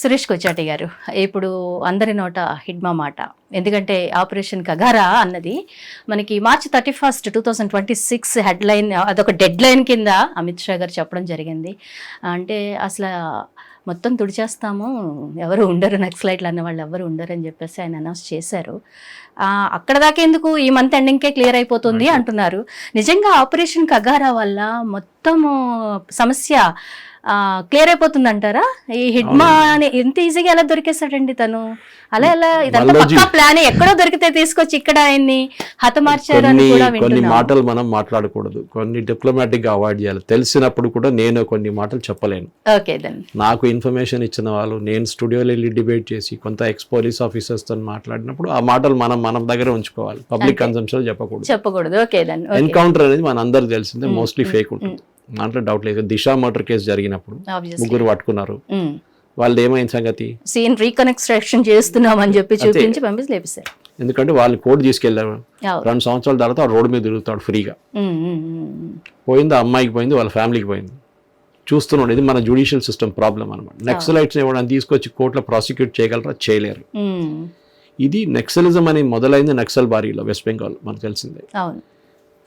సురేష్ కొచ్చాటి గారు ఇప్పుడు అందరి నోట హిడ్మా మాట. ఎందుకంటే ఆపరేషన్ కగారా అన్నది మనకి March thirty first two thousand twenty six headline అదొక డెడ్ లైన్ కింద అమిత్ షా గారు చెప్పడం జరిగింది. అంటే అసలు మొత్తం తుడిచేస్తాము ఎవరు ఉండరు నక్సలైట్లు అన్న వాళ్ళు ఎవరు ఉండరు అని చెప్పేసి ఆయన అనౌన్స్ చేశారు. అక్కడ దాకా ఎందుకు ఈ మంత్ ఎండింగ్కే క్లియర్ అయిపోతుంది అంటున్నారు. నిజంగా ఆపరేషన్ కగారా వల్ల మొత్తము సమస్య క్లియర్ అయిపోతుంది అంటారా ఈ హిడ్మా అని ఎంత ఈజీగా ఎలా దొరికేశాడండి తను? అలా ఎలా? ఇదంతా. పక్కా ప్లాన్ ఎక్కడో దొరికితే తీసుకొచ్చి ఇక్కడ ఆయన్ని హతమార్చారు అని కొన్ని కూడా కొన్ని వింటున్నాం. మాటలు మనం మాట్లాడకూడదు. కొన్ని డిప్లొమాటిక్గా అవాయిడ్ చేయాలి. తెలిసినప్పుడు కూడా నేను కొన్ని మాటలు చెప్పలేను. ఓకే దెన్ నాకు ఇన్ఫర్మేషన్ ఇచ్చిన వాళ్ళు నేను స్టూడియోలో వెళ్ళి డిబేట్ చేసి కొంత ఎక్స్ పోలీస్ ఆఫీసర్స్తో మాట్లాడినప్పుడు ఆ మాటలు మనం మన దగ్గర ఉంచుకోవాలి. పబ్లిక్. కన్సంప్షన్ చెప్పకూడదు. చెప్పకూడదు. ఓకే దెన్ ఎన్కౌంటర్ అనేది మన అందరికి తెలిసిందే. Mm, మోస్ట్లీ mm, ఫేక్ ఉంటుంది. దాంట్లో డౌట్ లేదు. దిశ మర్డర్ కేసు జరిగినప్పుడు ముగ్గురు పట్టుకున్నారు. వాళ్ళు ఏమైంది సంగతి? సీన్ రీకనెక్స్ట్రక్షన్ చేస్తున్నాం అని చెప్పి. చూపించి పంపించి లేపిస్తారు. ఎందుకంటే వాళ్ళు కోర్టు తీసుకెళ్ళారు. రెండు సంవత్సరాల తర్వాత రోడ్డు మీద తిరుగుతాడు ఫ్రీగా. పోయింది ఆ అమ్మాయికి పోయింది వాళ్ళ ఫ్యామిలీకి పోయింది. చూస్తున్నాడు. ఇది మన జ్యుడిషియల్ సిస్టమ్ ప్రాబ్లం అనమాట నెక్సలైట్స్ ఇవ్వడానికి తీసుకొచ్చి కోర్టులో ప్రాసిక్యూట్ చేయగలరా? చేయలేరు. ఇది నెక్సలిజం అని మొదలైంది నక్సల్ బారీలో వెస్ట్ బెంగాల్ మనకు తెలిసిందే.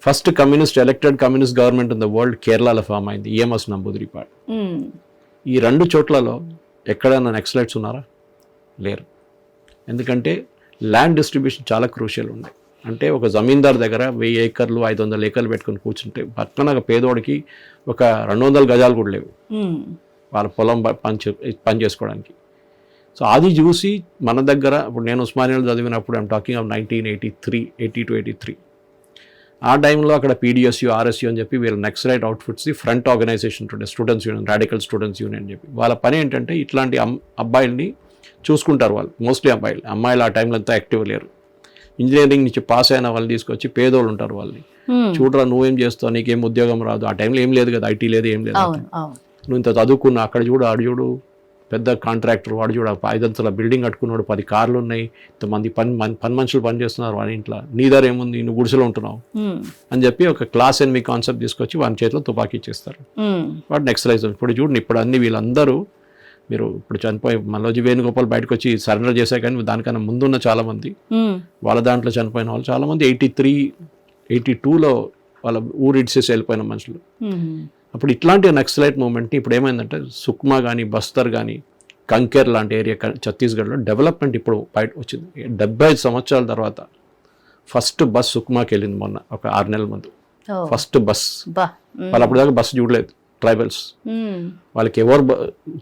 First communist elected communist government in the world కేరళలో ఫామ్ అయింది. ఈఎంఎస్ నంబూదిరిపాడ్. ఉమ్, ఈ రెండు చోట్లలో ఎక్కడైనా నెక్సలైట్స్ ఉన్నారా? లేరు. ఎందుకంటే ల్యాండ్ డిస్ట్రిబ్యూషన్ చాలా క్రూషియల్ ఉంది. అంటే ఒక జమీందార్ దగ్గర వెయ్యి ఏకర్లు ఐదు వందల ఏకర్లు పెట్టుకొని కూర్చుంటే పక్కన ఒక పేదోడికి ఒక రెండు వందల గజాలు కూడా లేవు. ఉమ్, వాళ్ళ పొలం పని పని చేసుకోవడానికి. సో అది చూసి మన దగ్గర ఇప్పుడు నేను ఉస్మానియాలో చదివినప్పుడు I'm talking of nineteen eighty three eighty two eighty three ఆ టైంలో అక్కడ పీడిఎస్యు ఆర్ఎస్యు అని చెప్పి వీళ్ళ నెక్సలైట్ అవుట్ఫిట్స్ది ఫ్రంట్ ఆర్గనైజేషన్ ఉంటుండే students union radical students union అని చెప్పి. వాళ్ళ పని ఏంటంటే ఇట్లాంటి అబ్బాయిల్ని చూసుకుంటారు వాళ్ళు మోస్ట్లీ అబ్బాయిలు. అమ్మాయిలు ఆ టైంలో అంతా యాక్టివ్ లేరు. ఇంజనీరింగ్ నుంచి పాస్ అయిన వాళ్ళు తీసుకొచ్చి పేదోళ్ళు ఉంటారు వాళ్ళని. ఉమ్. చూడరా నువ్వేం చేస్తావు నీకేం ఉద్యోగం రాదు. ఆ టైంలో ఏం లేదు కదా ఐటీ లేదు ఏం లేదు. నువ్వు ఇంత చదువుకున్నా అక్కడ చూడు ఆడు చూడు పెద్ద కాంట్రాక్టర్ వాడు చూడు ఐదంతల బిల్డింగ్ కట్టుకున్నాడు పది కార్లు ఉన్నాయి ఇంతమంది పని పని మనుషులు పని చేస్తున్నారు వాడి ఇంట్లో. నీ దగ్గర ఏముంది? నువ్వు గుడిసెలో ఉంటున్నావు. అని చెప్పి ఒక క్లాస్ ఎన్మి కాన్సెప్ట్ తీసుకొచ్చి వాని చేతిలో తుపాకీ ఇచ్చేస్తారు. వాడు నెక్సలైజ్ ఇప్పుడు చూడండి ఇప్పుడు అన్ని వీళ్ళందరూ మీరు ఇప్పుడు చనిపోయి మల్లోజీ వేణుగోపాల్ బయటకు వచ్చి సరెండర్ చేశారు కానీ దానికన్నా ముందున్న చాలామంది. ఉమ్, వాళ్ళ దాంట్లో చనిపోయిన వాళ్ళు చాలామంది. ఎయిటీ త్రీ ఎయిటీ టూలో వాళ్ళ ఊరు ఇడిచేసి వెళ్ళిపోయిన మనుషులు. అప్పుడు ఇట్లాంటి నక్సలైట్ మూమెంట్ని ఇప్పుడు ఏమైందంటే సుక్మా కానీ బస్తర్ కానీ కంకేర్ లాంటి ఏరియా ఛత్తీస్గఢ్లో డెవలప్మెంట్ ఇప్పుడు బయట వచ్చింది. డెబ్బై ఐదు సంవత్సరాల తర్వాత ఫస్ట్ బస్ సుక్మాకి వెళ్ళింది మొన్న ఒక ఆరు నెలల ముందు. First bus. వాళ్ళు అప్పుడు దాకా బస్సు చూడలేదు. ట్రైబల్స్. ఉమ్, వాళ్ళకి ఎవరు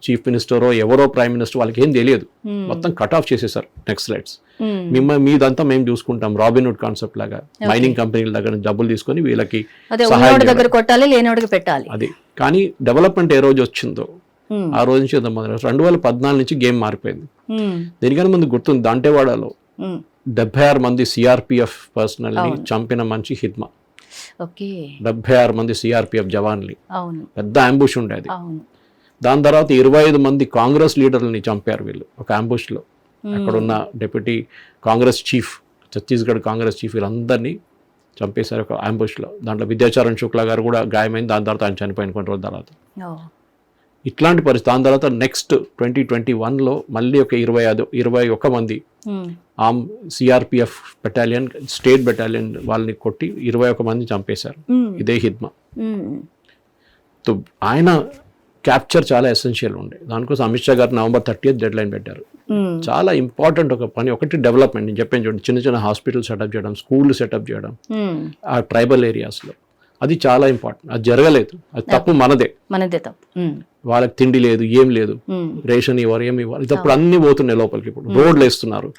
చీఫ్ మినిస్టరో ఎవరో ప్రైమ్ మినిస్టర్ వాళ్ళకి ఏం తెలియదు. ఉమ్, మొత్తం కట్ ఆఫ్ చేసేసారు నెక్సలైట్స్ ఉమ్, మిమ్మ మీదంతా మేము చూసుకుంటాం రాబిన్వుడ్ కాన్సెప్ట్ లాగా. మైనింగ్ కంపెనీల దగ్గర డబ్బులు తీసుకొని వీళ్ళకి. దగ్గర కొట్టాలి లేనివాడికి పెట్టాలి. అది. కానీ డెవలప్మెంట్ ఏ రోజు వచ్చిందో ఉమ్, ఆ రోజు నుంచి మొదలు రెండు వేల పద్నాలుగు నుంచి గేమ్ మారిపోయింది. దీనికన్నా ముందు గుర్తుంది దంటేవాడలో డెబ్బై ఆరు మంది సిఆర్పిఎఫ్ పర్సనల్ని అవును. చంపిన మనిషి హిద్మా డెబ్బై ఆరు మంది సిఆర్పిఎఫ్ జవాన్లు. అవును. పెద్ద అంబుష్ ఉండేది. దాని తర్వాత ఇరవై ఐదు మంది కాంగ్రెస్ లీడర్లని చంపారు వీళ్ళు ఒక అంబుష్లో అక్కడున్న deputy Congress chief Chhattisgarh Congress chief వీళ్ళందరినీ చంపేశారు ఒక అంబుష్లో దాంట్లో విద్యాచరణ్ శుక్లా గారు కూడా గాయమైంది. దాని తర్వాత ఆయన చనిపోయిన కొన్ని రోజుల తర్వాత. ఇట్లాంటి పరిస్థితి దాని తర్వాత నెక్స్ట్ ట్వంటీ ట్వంటీ వన్లో మళ్ళీ ఒక ఇరవై ఐదు ఇరవై ఒక్క మంది ఆమ్ సిఆర్పిఎఫ్ బెటాలియన్ స్టేట్ బెటాలియన్ వాళ్ళని కొట్టి ఇరవై ఒక మంది చంపేశారు. ఇదే హిద్మా తో ఆయన క్యాప్చర్ చాలా ఎసెన్షియల్ ఉండే. దానికోసం అమిత్ షా గారు నవంబర్ థర్టీ డెడ్ లైన్ పెట్టారు చాలా ఇంపార్టెంట్ ఒక పని ఒకటి డెవలప్మెంట్ నేను చెప్పాను చూడండి చిన్న చిన్న హాస్పిటల్ సెటప్ చేయడం స్కూల్ సెటప్ చేయడం ఆ ట్రైబల్ ఏరియాస్లో అది చాలా ఇంపార్టెంట్ అది జరగలేదు. అది తప్పు మనదే. మనదే తప్పు. వాళ్ళకి తిండి లేదు ఏం లేదు. రేషన్ ఇవ్వరు ఏమి ఇవ్వరు. ఇది అప్పుడు అన్ని పోతున్నాయి లోపలికి ఇప్పుడు. రోడ్లు వేస్తున్నారు.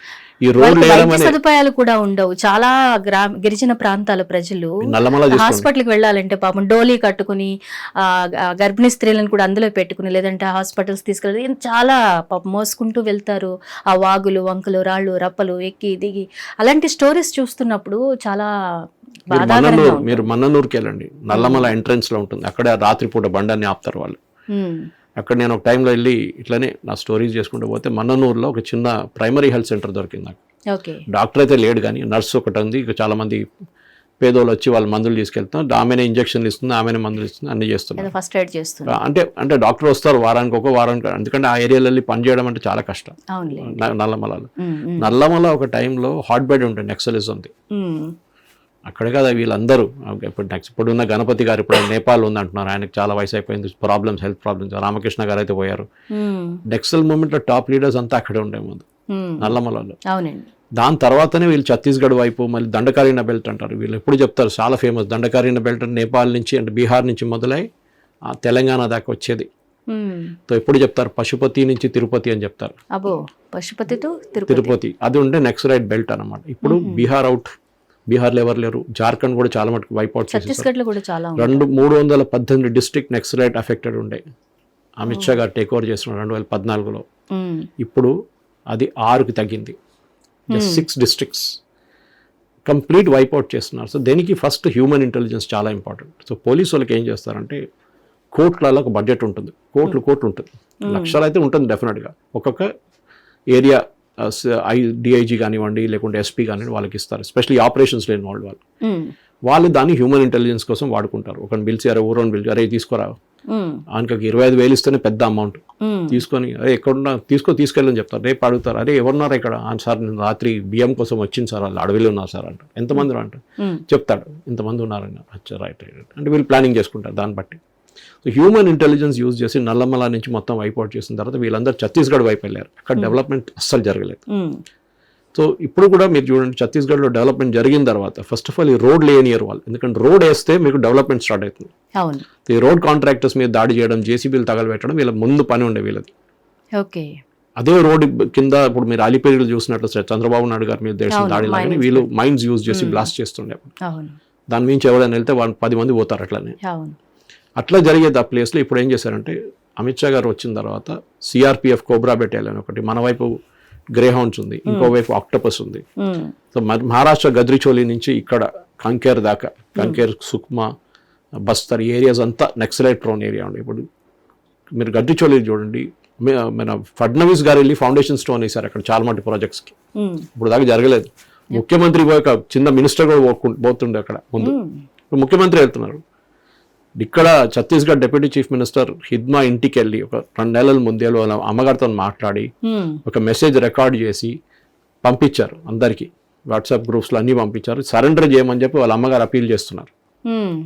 ఈ రోడ్లు సదుపాయాలు కూడా ఉండవు. చాలా గ్రా గిరిజన ప్రాంతాల ప్రజలు నల్లమల హాస్పిటల్కి వెళ్ళాలంటే పాపం డోలీ కట్టుకుని గర్భిణీ స్త్రీలను కూడా అందులో పెట్టుకుని లేదంటే హాస్పిటల్స్ తీసుకెళ్ళి చాలా పాపం మోసుకుంటూ వెళ్తారు. ఆ వాగులు వంకలు రాళ్ళు రప్పలు ఎక్కి దిగి. అలాంటి స్టోరీస్ చూస్తున్నప్పుడు చాలా మన్ననూరు. మీరు మన్ననూరుకి వెళ్ళండి. నల్లమల ఎంట్రన్స్లో ఉంటుంది. అక్కడ రాత్రిపూట బండాన్ని ఆపుతారు వాళ్ళు. అక్కడ నేను ఒక టైంలో వెళ్ళి ఇట్లనే నా స్టోరీస్ చేసుకుంటూ పోతే మన్ననూరులో ఒక చిన్న ప్రైమరీ హెల్త్ సెంటర్ దొరికింది నాకు. డాక్టర్ అయితే లేడు కానీ నర్స్ ఒకటి ఉంది. ఇక చాలా మంది పేదోళ్ళు వచ్చి వాళ్ళ మందులు తీసుకెళ్తాం ఆమెనే ఇంజక్షన్లు ఇస్తుంది ఆమెనే మందులు ఇస్తుంది అన్ని చేస్తున్నారు. ఫస్ట్ ఎయిడ్ చేస్తుంది అంటే అంటే డాక్టర్ వస్తారు వారానికి ఒక వారానికి ఎందుకంటే ఆ ఏరియాలో వెళ్ళి పని చేయడం అంటే చాలా కష్టం. నల్లమలలో. ఉమ్, ఉమ్, నల్లమల ఒక టైంలో హాట్ బెడ్ ఉంటుంది నెక్సలిస్ ఉంది. అక్కడే కదా వీళ్ళందరూ. ఇప్పుడు నెక్స్ట్ ఇప్పుడు ఉన్న గణపతి గారు ఇప్పుడు నేపాల్ ఉంది అంటున్నారు ఆయనకు చాలా వయసు అయిపోయింది. Problems health problems Ramakrishna garu అయితే పోయారు. ఉమ్, నెక్సల్ మూమెంట్లో టాప్ లీడర్స్ అంతా అక్కడే ఉండే ముందు. నల్లమలలో. దాని తర్వాతనే వీళ్ళు ఛత్తీస్గఢ్ వైపు మళ్ళీ దండకారీన బెల్ట్ అంటారు. వీళ్ళు ఎప్పుడు చెప్తారు చాలా ఫేమస్ దండకారీన బెల్ట్ నేపాల్ నుంచి అంటే బీహార్ నుంచి మొదలై ఆ తెలంగాణ దాకా వచ్చేది. ఎప్పుడు చెప్తారు పశుపతి నుంచి తిరుపతి అని చెప్తారు. పశుపతి తిరుపతి. అది ఉంటే నెక్స్ట్ రైట్ బెల్ట్ అన్నమాట. ఇప్పుడు బీహార్ అవుట్ బీహార్లో ఎవరు లేరు. జార్ఖండ్ కూడా చాలా మటుకు వైప్ అవుట్ చేసేసారు రెండు మూడు వందల పద్దెనిమిది డిస్ట్రిక్ట్ నెక్స్ట్ రైట్ అఫెక్టెడ్ ఉండే. అమిత్ షా గారు టేక్ ఓవర్ చేస్తున్నారు రెండు వేల పద్నాలుగులో. ఇప్పుడు అది ఆరుకి తగ్గింది. Six districts complete wipe out చేస్తున్నారు. సో దీనికి ఫస్ట్ హ్యూమన్ ఇంటెలిజెన్స్ చాలా ఇంపార్టెంట్ సో పోలీసు వాళ్ళకి ఏం చేస్తారంటే కోట్లలో ఒక బడ్జెట్ ఉంటుంది. కోట్లు కోట్లు ఉంటుంది. లక్షలు అయితే ఉంటుంది డెఫినెట్గా ఒక్కొక్క ఏరియా ఐ డిఐజీ కానివ్వండి లేకుంటే ఎస్పీ కానివ్వండి వాళ్ళకి ఇస్తారు. ఎస్పెషల్లీ ఆపరేషన్స్లో ఇన్వాల్వ్ వాళ్ళు వాళ్ళు. దాన్ని హ్యూమన్ ఇంటెలిజెన్స్ కోసం వాడుకుంటారు. ఒకరిని పిలిచి అరే ఊరోని పిలిచి అరే తీసుకురా. ఉమ్, ఆయనకి ఇరవై ఐదు వేలు ఇస్తేనే పెద్ద అమౌంట్ ఉమ్, తీసుకొని అరే ఎక్కడున్నా తీసుకో తీసుకెళ్ళని చెప్తారు. రేపు అడుగుతారు. అరే ఎవరున్నారు ఇక్కడ? "ఆ, సార్ నేను రాత్రి బియ్యం కోసం వచ్చింది సార్. వాళ్ళు అడవిలో ఉన్నారు సార్ అంట ఎంతమంది అంట ఉమ్, చెప్తాడు. ఇంతమంది ఉన్నారని. అచ్చా రైట్ రైట్ అంటే వీళ్ళు ప్లానింగ్ చేసుకుంటారు దాన్ని బట్టి. సో హ్యూమన్ ఇంటెలిజెన్స్ యూజ్ చేసి నల్లమల నుంచి మొత్తం వైప్అవుట్ చేసిన తర్వాత వీళ్ళందరూ ఛత్తీస్గఢ్ వైపు వెళ్ళారు. అక్కడ డెవలప్మెంట్ అస్సలు జరగలేదు. సో ఇప్పుడు కూడా మీరు చూడండి ఛత్తీస్గఢ్లో డెవలప్మెంట్ జరిగిన తర్వాత ఫస్ట్ ఆఫ్ ఆల్ ఈ రోడ్ లేనియర్ వాళ్ళు ఎందుకంటే రోడ్ వేస్తే మీకు డెవలప్మెంట్ స్టార్ట్ అవుతుంది. ఈ రోడ్ కాంట్రాక్టర్స్ మీద దాడి చేయడం జేసీబీలు తగలబెట్టడం వీళ్ళ ముందు పని ఉండే వీళ్ళది. ఓకే. అదే రోడ్ కింద ఇప్పుడు మీరు అలిపేరులు చూసినట్లు సార్ చంద్రబాబు నాయుడు గారి మీద చేసిన దాడి లాగానే. వీళ్ళు మైండ్స్ యూజ్ చేసి బ్లాస్ట్ చేస్తుండే. అవును. దాని మించి ఎవరైనా వెళ్తే వాళ్ళు పది మంది పోతారు అట్లనే. అట్లా జరిగేది ఆ ప్లేస్లో ఇప్పుడు ఏం చేశారంటే అమిత్ షా గారు వచ్చిన తర్వాత సిఆర్పిఎఫ్ కోబ్రా బెటాలియన్ ఒకటి మన వైపు గ్రే హౌండ్స్ ఉంది ఇంకో వైపు ఆక్టోపస్ ఉంది. ఉమ్, సో మహారాష్ట్ర గద్రిచోలి నుంచి ఇక్కడ కంకేర్ దాకా కంకేర్ సుక్మా బస్తర్ ఏరియాస్ అంతా నెక్సలైట్ ప్రోన్ ఏరియా ఉంది ఇప్పుడు మీరు గద్రిచోలి చూడండి మన ఫడ్నవీస్ గారు వెళ్ళి ఫౌండేషన్ స్టోన్ వేశారు అక్కడ చాలా మట్టి ప్రాజెక్ట్స్కి ఇప్పుడు దాకా జరగలేదు. ముఖ్యమంత్రి పోయి ఒక చిన్న మినిస్టర్ కూడా పోతుండే అక్కడ ముందు. ఇప్పుడు ముఖ్యమంత్రి వెళ్తున్నారు. ఇక్కడ Chhattisgarh deputy chief minister Hidma ఇంటికి వెళ్ళి ఒక రెండు నెలల ముందే వాళ్ళ అమ్మగారితో మాట్లాడి ఒక మెసేజ్ రికార్డ్ చేసి పంపించారు అందరికీ. వాట్సాప్ గ్రూప్స్లో అన్నీ పంపించారు. సరెండర్ చేయమని చెప్పి వాళ్ళ అమ్మగారు అపీల్ చేస్తున్నారు.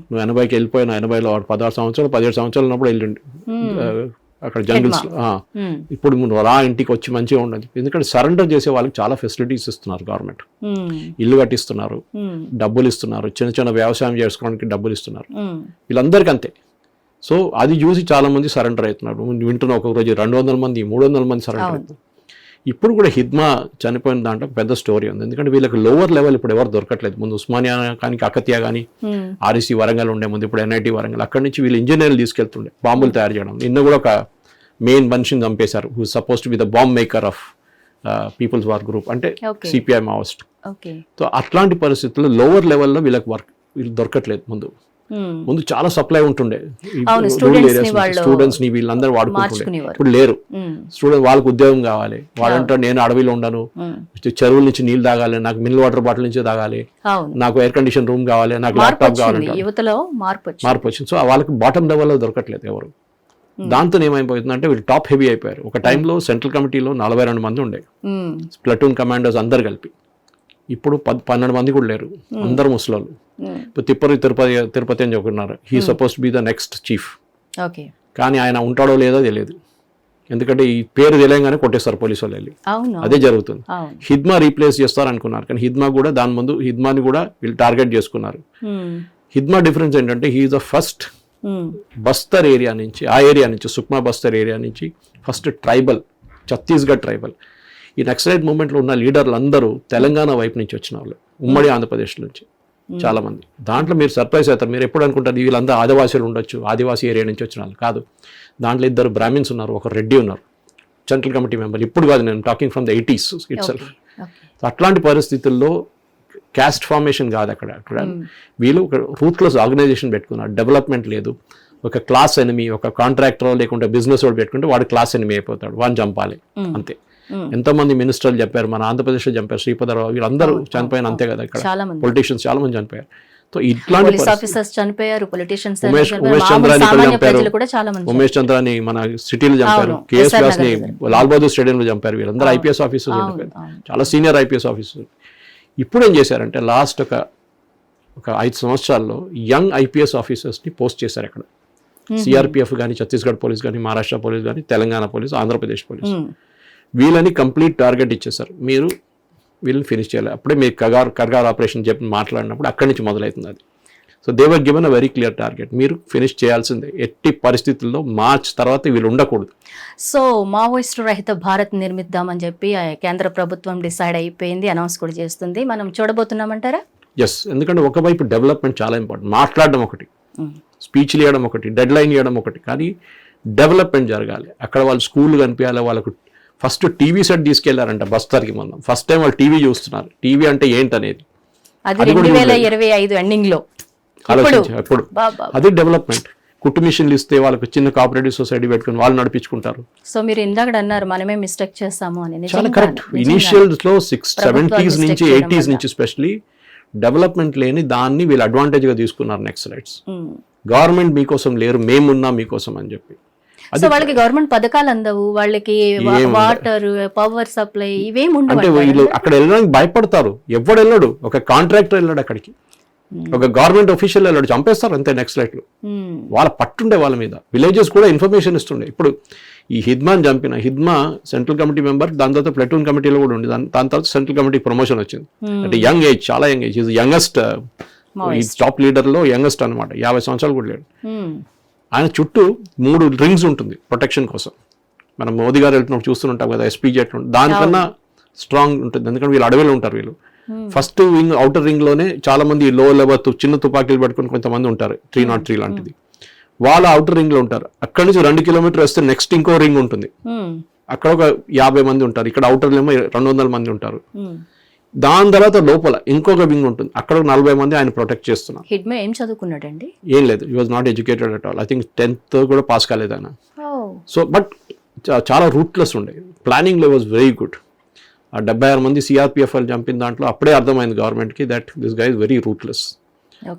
నువ్వు ఎనభైకి వెళ్ళిపోయినా ఎనభైలో పదహారు సంవత్సరాలు పదిహేడు సంవత్సరాలు ఉన్నప్పుడు వెళ్ళిండి. అక్కడ జంగిల్స్ ఇప్పుడు నువ్వు రా ఇంటికి వచ్చి మంచిగా ఉండదు. ఎందుకంటే సరెండర్ చేసే వాళ్ళకి చాలా ఫెసిలిటీస్ ఇస్తున్నారు గవర్నమెంట్. ఇల్లు కట్టిస్తున్నారు డబ్బులు ఇస్తున్నారు చిన్న చిన్న వ్యవసాయం చేసుకోవడానికి డబ్బులు ఇస్తున్నారు. వీళ్ళందరికీ అంతే. సో అది చూసి చాలా మంది సరెండర్ అవుతున్నారు. వింటున్న ఒక రోజు రెండు వందల మంది మూడు వందల మంది సరెండర్. అవుతున్నారు. ఇప్పుడు కూడా హిద్మా చనిపోయిన దాంట్లో పెద్ద స్టోరీ ఉంది. ఎందుకంటే వీళ్ళకి లోవర్ లెవెల్ ఇప్పుడు ఎవరు దొరకట్లేదు. ముందు ఉస్మానియా కానీ కాకతీయ కానీ ఆర్ఈసీ వరంగల్ ఉండే ముందు ఇప్పుడు ఎన్ఐటి వరంగల్. అక్కడి నుంచి వీళ్ళు ఇంజనీర్లు తీసుకెళ్తుండే బాంబులు తయారు చేయడం. నిన్న కూడా ఒక మెయిన్ మనిషిని చంపేశారు who suppose to be the bomb maker of peoples war group అంటే. సిపిఐ మావోస్ట్ సో అట్లాంటి పరిస్థితుల్లో లోవర్ లెవెల్లో వీళ్ళకి వర్క్ వీళ్ళు దొరకట్లేదు ముందు. ముందు చాలా సప్లై ఉంటుండే. స్టూడెంట్స్ని వీళ్ళందరూ వాడుకుంటుండే. ఇప్పుడు లేరు. స్టూడెంట్ వాళ్ళకి ఉద్యోగం కావాలి. వాడంటాడు నేను అడవిలో ఉండను. ఉమ్, చెరువుల నుంచి నీళ్ళు తాగాలి. నాకు మినరల్ వాటర్ బాటిల్ నుంచి తాగాలి. నాకు ఎయిర్ కండిషన్ రూమ్ కావాలి. నాకు ల్యాప్టాప్ కావాలంటే యువతలో మార్పు వచ్చింది. మార్పు వచ్చింది. సో వాళ్ళకి బాటమ్ లెవెల్లో దొరకట్లేదు ఎవరు. దాంతో ఏమైపోతుందంటే వీళ్ళు టాప్ హెవీ అయిపోయారు. ఒక టైంలో సెంట్రల్ కమిటీలో నలభై రెండు మంది ఉండే. ప్లటూన్ కమాండర్స్ అందరు కలిపి. ఇప్పుడు పద్ పన్నెండు మంది కూడా లేరు. అందరు ఉమ్, ఇప్పుడు తిప్పరి తిరుపతి తిరుపతి అని చెప్పుకున్నారు. He suppose be the next chief okay. కానీ ఆయన ఉంటాడో లేదో తెలియదు. ఎందుకంటే ఈ పేరు తెలియగానే కొట్టేస్తారు పోలీసు వాళ్ళు వెళ్ళి. అదే జరుగుతుంది. హిద్మా రీప్లేస్ చేస్తారు అనుకున్నారు. కానీ హిద్మా కూడా దాని ముందు హిద్మాని కూడా వీళ్ళు టార్గెట్ చేసుకున్నారు. హిద్మా డిఫరెన్స్ ఏంటంటే he the first Bastar area నుంచి ఆ ఏరియా నుంచి సుక్మా బస్తర్ ఏరియా నుంచి ఫస్ట్ ట్రైబల్ ఛత్తీస్గఢ్ ట్రైబల్ ఈ నక్సలైట్ మూమెంట్లో ఉన్న లీడర్లు అందరూ తెలంగాణ వైపు నుంచి వచ్చిన వాళ్ళు. ఉమ్మడి ఆంధ్రప్రదేశ్ నుంచి చాలా మంది దాంట్లో మీరు సర్ప్రైజ్ అవుతారు. మీరు ఎప్పుడు అనుకుంటారు? వీళ్ళందరూ ఆదివాసీలు ఉండొచ్చు. ఆదివాసీ ఏరియా నుంచి వచ్చిన వాళ్ళు. కాదు. దాంట్లో ఇద్దరు బ్రాహ్మిన్స్ ఉన్నారు. ఒక రెడ్డి ఉన్నారు. Central committee member. ఇప్పుడు కాదు నేను talking from the eighties itself okay అట్లాంటి పరిస్థితుల్లో క్యాస్ట్ ఫార్మేషన్ కాదు అక్కడ. అక్కడ వీళ్ళు ఒక రూత్లెస్ ఆర్గనైజేషన్ పెట్టుకున్నారు. డెవలప్మెంట్ లేదు. ఒక క్లాస్ ఎనిమి ఒక కాంట్రాక్టర్ లేకుంటే బిజినెస్ వాడు పెట్టుకుంటే వాడు క్లాస్ ఎనిమి అయిపోతాడు. వాడిని చంపాలి అంతే. ఎంతమంది మినిస్టర్లు చెప్పారు మన ఆంధ్రప్రదేశ్లో చంపారు శ్రీపదరావు వీళ్ళందరూ చనిపోయిన అంతే కదా ఇక్కడ. పొలిటీషియన్స్ చాలా మంది చనిపోయారు. సో ఇట్లాంటి ఆఫీసర్స్ చనిపోయారు పొలిటీషియన్స్ ఉమేష్ చంద్రాని చంపారు. ఉమేష్ చంద్రాని మన సిటీలో చంపారు. కేఎస్ వ్యాస్ని. లాల్ బహదూర్ స్టేడియం లో చంపారు వీళ్ళందరూ. IPS officers. చాలా సీనియర్ ఐపీఎస్ ఆఫీసర్ ఇప్పుడు ఏం చేశారంటే లాస్ట్ ఒక ఒక ఐదు సంవత్సరాల్లో యంగ్ ఐపీఎస్ ఆఫీసర్స్ని పోస్ట్ చేశారు అక్కడ. సిఆర్పిఎఫ్ కానీ ఛత్తీస్గఢ్ పోలీస్ కానీ మహారాష్ట్ర పోలీస్ కానీ తెలంగాణ పోలీస్ ఆంధ్రప్రదేశ్ పోలీస్. వీళ్ళని కంప్లీట్ టార్గెట్ ఇచ్చేసారు మీరు వీళ్ళని ఫినిష్ చేయాలి. అప్పుడే మీరు కగార్ కర్గార్ ఆపరేషన్ చెప్పి మాట్లాడినప్పుడు అక్కడి నుంచి మొదలవుతుంది అది. So they are given a very clear target మీరు ఫినిష్ చేయాల్సిందే. ఎట్టి పరిస్థితుల్లో మార్చ్ తర్వాత వీళ్ళు ఉండకూడదు. సో మావోయిస్టు రహిత భారత్ నిర్మిద్దామని చెప్పి ఆ కేంద్ర ప్రభుత్వం డిసైడ్ అయిపోయింది అనౌన్స్ కూడా చేస్తుంది. మనం చూడబోతున్నామంటారా? ఎస్ ఎందుకంటే ఒకవైపు డెవలప్మెంట్ చాలా ఇంపార్టెంట్ మాట్లాడడం ఒకటి. స్పీచ్లు ఇవ్వడం ఒకటి. డెడ్ లైన్ ఇవ్వడం ఒకటి. కానీ డెవలప్మెంట్ జరగాలి. అక్కడ వాళ్ళు స్కూల్ కనిపించాలి వాళ్ళకు ఫస్ట్ టీవీ సెట్ తీసుకెళ్ళారంట బస్తర్కి మనం ఫస్ట్ టైం వాళ్ళు టీవీ చూస్తున్నారు. టీవీ అంటే ఏంటనేది? అది అది కూడా రెండు వేల చూడలేదు. ఇరవై ఐదు ఎండింగ్లో. ఇప్పుడు అది డెవలప్మెంట్ కుట్టు మిషన్లు ఇస్తే వాళ్ళకు చిన్న కోఆపరేటివ్ సొసైటీ పెట్టుకుని వాళ్ళు నడిపించుకుంటారు. సో మీరు ఇందాక అన్నారు మనమే మిస్టేక్ చేస్తాము అని. చాలా కరెక్ట్ నిజంగానే. ఇనీషియల్స్లో సిక్స్ సెవెంటీస్ నుంచి ఎయిటీస్. నుంచి స్పెషలీ డెవలప్మెంట్ లేని దాన్ని వీళ్ళు అడ్వాంటేజ్గా తీసుకున్నారు నెక్స్ట్ రైట్స్. గవర్నమెంట్ మీకోసం లేరు మేమున్నా మీకోసం అని చెప్పి. సో వాళ్ళకి గవర్నమెంట్ పథకాలు అందవు వాళ్ళకి వాటర్ పవర్ సప్లై ఇవేం అంటే ఉండవు వీళ్ళు అక్కడ వెళ్ళడానికి భయపడతారు. ఎవడు వెళ్ళడు ఒక కాంట్రాక్టర్ వెళ్ళాడు అక్కడికి. ఒక గవర్నమెంట్ ఒఫీషియల్ వెళ్ళాడు చంపేస్తారు అంతే నెక్స్ట్ లైట్లో. ఉమ్. వాళ్ళ పట్టుండే వాళ్ళ మీద. విలేజెస్ కూడా ఇన్ఫర్మేషన్ ఇస్తుండే. ఇప్పుడు ఈ హిద్మాన్ చంపిన హిద్మా సెంట్రల్ కమిటీ మెంబర్ దాని తర్వాత ప్లటూన్ కమిటీలో కూడా ఉంది దాని దాని తర్వాత సెంట్రల్ కమిటీ ప్రమోషన్ వచ్చింది. Hmm. అంటే యంగ్ ఏజ్ చాలా యంగ్ ఏజ్ ఈజ్ యంగెస్ట్ ఈ టాప్ లీడర్లో యంగెస్ట్ అనమాట యాభై సంవత్సరాలు కూడా లేడు. ఆయన చుట్టూ మూడు రింగ్స్ ఉంటుంది ప్రొటెక్షన్ కోసం. మనం మోదీ గారు వెళ్తున్నప్పుడు చూస్తుంటాం కదా ఎస్పీజీ ఎట్లా ఉంటుంది దానికన్నా స్ట్రాంగ్ ఉంటుంది. ఎందుకంటే వీళ్ళు అడవిలో ఉంటారు వీళ్ళు. ఫస్ట్ వింగ్ అవుటర్ రింగ్లోనే చాలా మంది లో లెవెల్ చిన్న తుపాకీలు పట్టుకుని కొంతమంది ఉంటారు. త్రీ నాట్ త్రీ లాంటిది. వాళ్ళ అవుటర్ రింగ్లో ఉంటారు. అక్కడి నుంచి రెండు కిలోమీటర్ వస్తే నెక్స్ట్ ఇంకో రింగ్ ఉంటుంది. ఉమ్. అక్కడ ఒక యాభై మంది ఉంటారు. ఇక్కడ అవుటర్ ఏమో రెండు వందల మంది ఉంటారు. ఉమ్. దాని తర్వాత లోపల ఇంకొక వింగ్ ఉంటుంది. అక్కడ నలభై మంది ఆయన ప్రొటెక్ట్ చేస్తున్నారు. హిడ్మే ఏం చదువుకున్నాడండి? ఏం లేదు. He was not educated at all I think tenth కూడా పాస్ కాలేదు ఆయన. సో బట్ చాలా రూట్లెస్ ఉండే. ప్లానింగ్లో వాజ్ వెరీ గుడ్ ఆ డెబ్బై ఆరు మంది సిఆర్పిఎఫ్ వాళ్ళు చంపిన దాంట్లో అప్పుడే అర్థమైంది గవర్నమెంట్కి that this guy very ruthless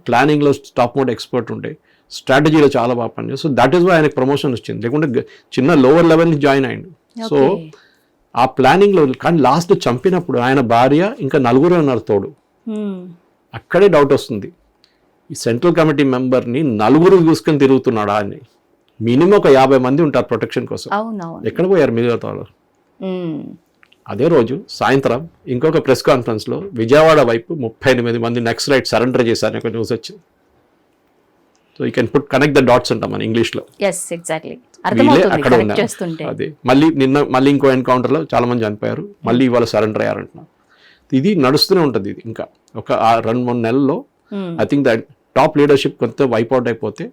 ప్లానింగ్లో టాప్ మోడ్ ఎక్స్పర్ట్ ఉండే. స్ట్రాటజీలో చాలా బాగా పనిచేస్తుంది సో దట్ ఈస్ వై ఆయనకు ప్రమోషన్ వచ్చింది. లేకుంటే చిన్న లోవర్ లెవెల్ నుంచి జాయిన్ అయ్యిండు సో ఆ ప్లానింగ్లో కానీ లాస్ట్ చంపినప్పుడు ఆయన భార్య ఇంకా నలుగురే ఉన్నారు తోడు. అక్కడే డౌట్ వస్తుంది. ఈ సెంట్రల్ కమిటీ మెంబర్ని నలుగురు చూసుకొని తిరుగుతున్నాడా అని. మినిమం ఒక యాభై మంది ఉంటారు ప్రొటెక్షన్ కోసం. ఎక్కడ పోయారు మిగతా వాళ్ళు ఉమ్. అదే రోజు సాయంత్రం ఇంకొక ప్రెస్ కాన్ఫరెన్స్లో విజయవాడ వైపు ముప్పై ఎనిమిది మంది నెక్స్ట్ రైట్ సరెండర్ చేశారని ఒక న్యూస్ వచ్చింది. So you can put connect the dots అంటాం మన ఇంగ్లీష్లో. ఎస్ ఎగ్జాక్ట్లీ అక్కడ ఉన్నారు. అదే. మళ్ళీ నిన్న మళ్ళీ ఇంకో ఎన్కౌంటర్లో చాలా మంది చనిపోయారు. మళ్ళీ ఇవాళ సరెండర్ అయ్యారంటున్నారు. ఇది నడుస్తూనే ఉంటుంది ఇది ఇంకా. ఒక రెండు మూడు నెలల్లో. I think that top leadership కొంత వైప్అవుట్ అయిపోతే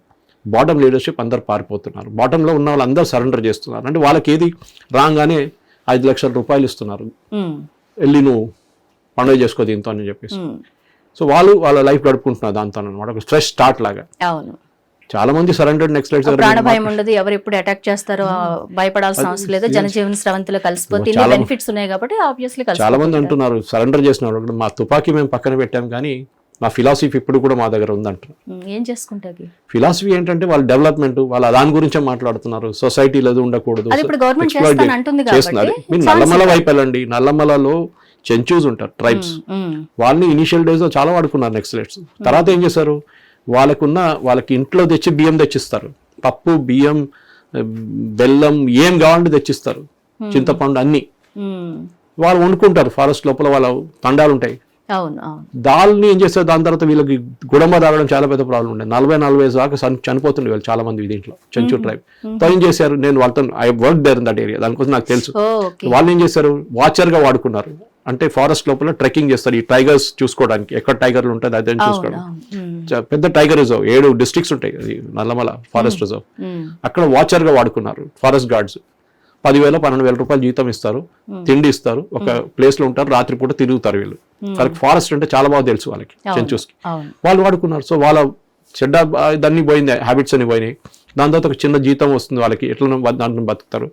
బాటమ్ లీడర్షిప్ అందరు పారిపోతున్నారు. బాటంలో ఉన్న వాళ్ళు అందరూ సరెండర్ చేస్తున్నారు. అంటే వాళ్ళకి ఏది రాగానే ఐదు లక్షల రూపాయలు ఇస్తున్నారు. వెళ్ళి నువ్వు పండుగ చేసుకో దీంతో అని చెప్పేసి. సో వాళ్ళు వాళ్ళ లైఫ్ గడుపుకుంటున్నారు దాంతో అనమాట ఒక ఫ్రెష్ స్టార్ట్ లాగా. అవును. చాలా మంది సరెండర్ నెక్స్ట్ లైట్ ప్రాణ భయం ఉండదు ఎవరు ఎప్పుడు అటాక్ చేస్తారో భయపడాల్సిన అవసరం లేదు. జనజీవన స్రవంతిలో కలిసిపోతే ఇన్ని బెనిఫిట్స్ ఉన్నాయి కాబట్టి ఆబ్వియస్లీ చాలా మంది అంటున్నారు సరెండర్ చేసిన మా తుపాకీ మేము పక్కన పెట్టాం కానీ మా ఫిలాసఫీ ఇప్పుడు కూడా మా దగ్గర ఉందంటున్నారు. ఏం చేసుకుంటుంది ఫిలాసఫీ ఏంటంటే వాళ్ళ డెవలప్మెంట్ వాళ్ళ దాని గురించే మాట్లాడుతున్నారు. సొసైటీలో ఉండకూడదు. చేస్తున్నారు. మీరు నల్లమల వైపు వెళ్ళండి. నల్లమలలో చెంచూస్ ఉంటారు ట్రైబ్స్. వాళ్ళని ఇనిషియల్ డేస్లో చాలా వాడుకున్నారు నెక్స్లెట్స్ తర్వాత ఏం చేశారు? వాళ్ళకున్న వాళ్ళకి ఇంట్లో తెచ్చి బియ్యం తెచ్చిస్తారు. పప్పు బియ్యం బెల్లం ఏం కావాలంటే తెచ్చిస్తారు. చింతపండు అన్ని. వాళ్ళు వండుకుంటారు. ఫారెస్ట్ లోపల వాళ్ళ తండాలు ఉంటాయి. దాల్ని ఏం చేస్తారు? దాని తర్వాత వీళ్ళకి గుడంబ తాగడం చాలా పెద్ద ప్రాబ్లం ఉండే. నలభై నలభై దాకా చని- చనిపోతుండే వాళ్ళు చాలా మంది దీంట్లో. చెంచు ట్రైబ్తో ఏం చేశారు? నేను వాళ్ళతో I work there in that area దానికోసం నాకు తెలుసు. వాళ్ళు ఏం చేశారు? వాచర్గా వాడుకున్నారు. అంటే ఫారెస్ట్ లోపల ట్రెక్కింగ్ చేస్తారు. ఈ టైగర్స్ చూసుకోవడానికి ఎక్కడ టైగర్లు ఉంటాయి అదే చూసుకోవడం. పెద్ద టైగర్ రిజర్వ్ ఏడు డిస్ట్రిక్ట్స్ ఉంటాయి. అది నల్లమల ఫారెస్ట్ రిజర్వ్. అక్కడ వాచర్గా వాడుకున్నారు ఫారెస్ట్ గార్డ్స్. పదివేల పన్నెండు వేల రూపాయలు జీతం ఇస్తారు. తిండి ఇస్తారు. ఒక ప్లేస్లో ఉంటారు. రాత్రి పూట తిరుగుతారు వీళ్ళు. వాళ్ళకి ఫారెస్ట్ అంటే చాలా బాగా తెలుసు వాళ్ళకి అవును వాళ్ళు వాడుకున్నారు. సో వాళ్ళ చెడ్డ ఆ, ఇదన్నీ పోయింది. హ్యాబిట్స్ అన్ని పోయినాయి. దాని తర్వాత ఒక చిన్న జీతం వస్తుంది వాళ్ళకి. ఎట్లా దాంట్లో బతుకుతారు.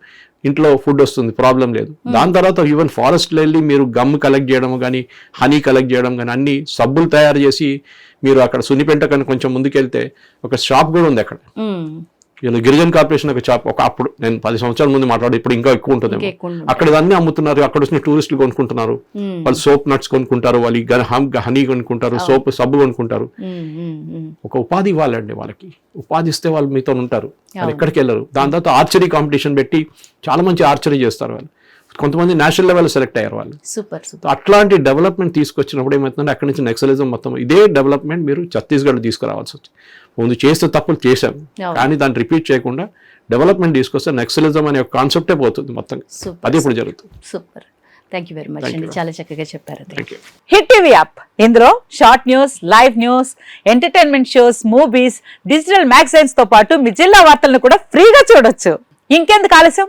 ఇంట్లో ఫుడ్ వస్తుంది ప్రాబ్లం లేదు. దాని తర్వాత ఈవెన్ ఫారెస్ట్లో వెళ్ళి మీరు గమ్ కలెక్ట్ చేయడం కానీ హనీ కలెక్ట్ చేయడం కానీ అన్ని సబ్బులు తయారు చేసి మీరు అక్కడ సున్నిపెంట కన్నా కొంచెం ముందుకెళ్తే ఒక షాప్ కూడా ఉంది అక్కడ. ఉమ్, ఇలా గిరిజన్ కార్పొరేషన్ ఒక షాప్ ఒక అప్పుడు నేను పది సంవత్సరాల ముందు మాట్లాడి ఇప్పుడు ఇంకా ఎక్కువ ఉంటుంది. అక్కడ అన్ని అమ్ముతున్నారు అక్కడ వచ్చిన టూరిస్టులు కొనుక్కుంటున్నారు. వాళ్ళు సోప్ నట్స్ కొనుక్కుంటారు వాళ్ళు హనీ కొనుక్కుంటారు సోప్ సబ్బు కొనుక్కుంటారు. ఒక ఉపాధి ఇవ్వాలండి వాళ్ళకి. ఉపాధి ఇస్తే వాళ్ళు మీతో ఉంటారు. వాళ్ళు. ఎక్కడికి వెళ్ళరు. దాని తర్వాత ఆర్చరీ కాంపిటీషన్ పెట్టి చాలా మంచి ఆర్చరీ చేస్తారు వాళ్ళు. కొంతమంది నేషనల్ లెవెల్ సెలెక్ట్ అయ్యారు వాళ్ళు. సూపర్ అట్లాంటి డెవలప్మెంట్ తీసుకొచ్చినప్పుడు ఏమవుతుందంటే అక్కడి నుంచి నక్సలిజం మొత్తం ఇదే డెవలప్మెంట్ మీరు ఛత్తీస్గఢ్ తీసుకురావాల్సి వచ్చింది ముందు చేస్తే తప్పులు చేశాం. కానీ దాన్ని రిపీట్ చేయకుండా డెవలప్మెంట్ తీసుకొస్తే నక్సలిజం అనే ఒక కాన్సెప్టే పోతుంది మొత్తం అది ఇప్పుడు జరుగుతుంది. Super thank you very much అండి. చాలా చక్కగా చెప్పారు హిట్ టీవీ యాప్ ఇందులో short news live news entertainment shows movies digital మ్యాగజైన్స్తో పాటు మీ జిల్లా వార్తలను కూడా ఫ్రీగా చూడొచ్చు. ఇంకెందుకు ఆలస్యం?